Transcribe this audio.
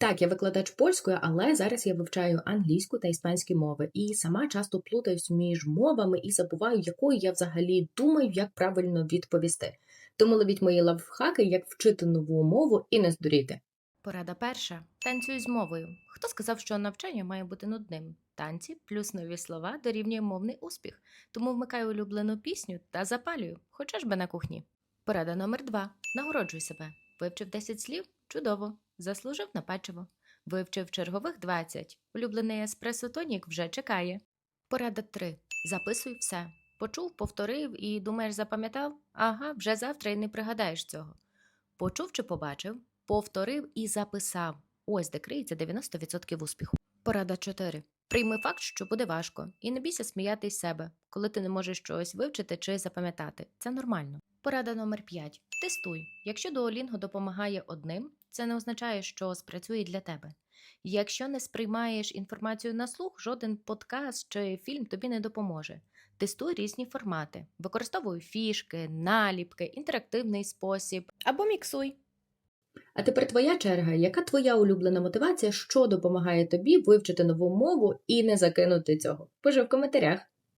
Так, я викладач польської, але зараз я вивчаю англійську та іспанські мови і сама часто плутаюсь між мовами і забуваю, якою я взагалі думаю, як правильно відповісти. Тому ловіть мої лавхаки, як вчити нову мову і не здуріти. Порада перша. Танцюй з мовою. Хто сказав, що навчання має бути нудним? Танці плюс нові слова дорівнює мовний успіх. Тому вмикай улюблену пісню та запалюю, хоча ж би на кухні. Порада номер два. Нагороджуй себе. Вивчив 10 слів? Чудово. Заслужив на печиво. Вивчив чергових 20. Улюблений еспресо тонік вже чекає. Порада 3. Записуй все. Почув, повторив і думаєш, запам'ятав? Ага, вже завтра і не пригадаєш цього. Почув чи побачив, повторив і записав. Ось де криється 90% успіху. Порада 4. Прийми факт, що буде важко, і не бійся сміяти з себе, коли ти не можеш щось вивчити чи запам'ятати. Це нормально. Порада номер 5. Тестуй. Якщо Duolingo допомагає одним, це не означає, що спрацює для тебе. Якщо не сприймаєш інформацію на слух, жоден подкаст чи фільм тобі не допоможе. Тестуй різні формати, використовуй фішки, наліпки, інтерактивний спосіб або міксуй. А тепер твоя черга. Яка твоя улюблена мотивація, що допомагає тобі вивчити нову мову і не закинути цього? Пиши в коментарях.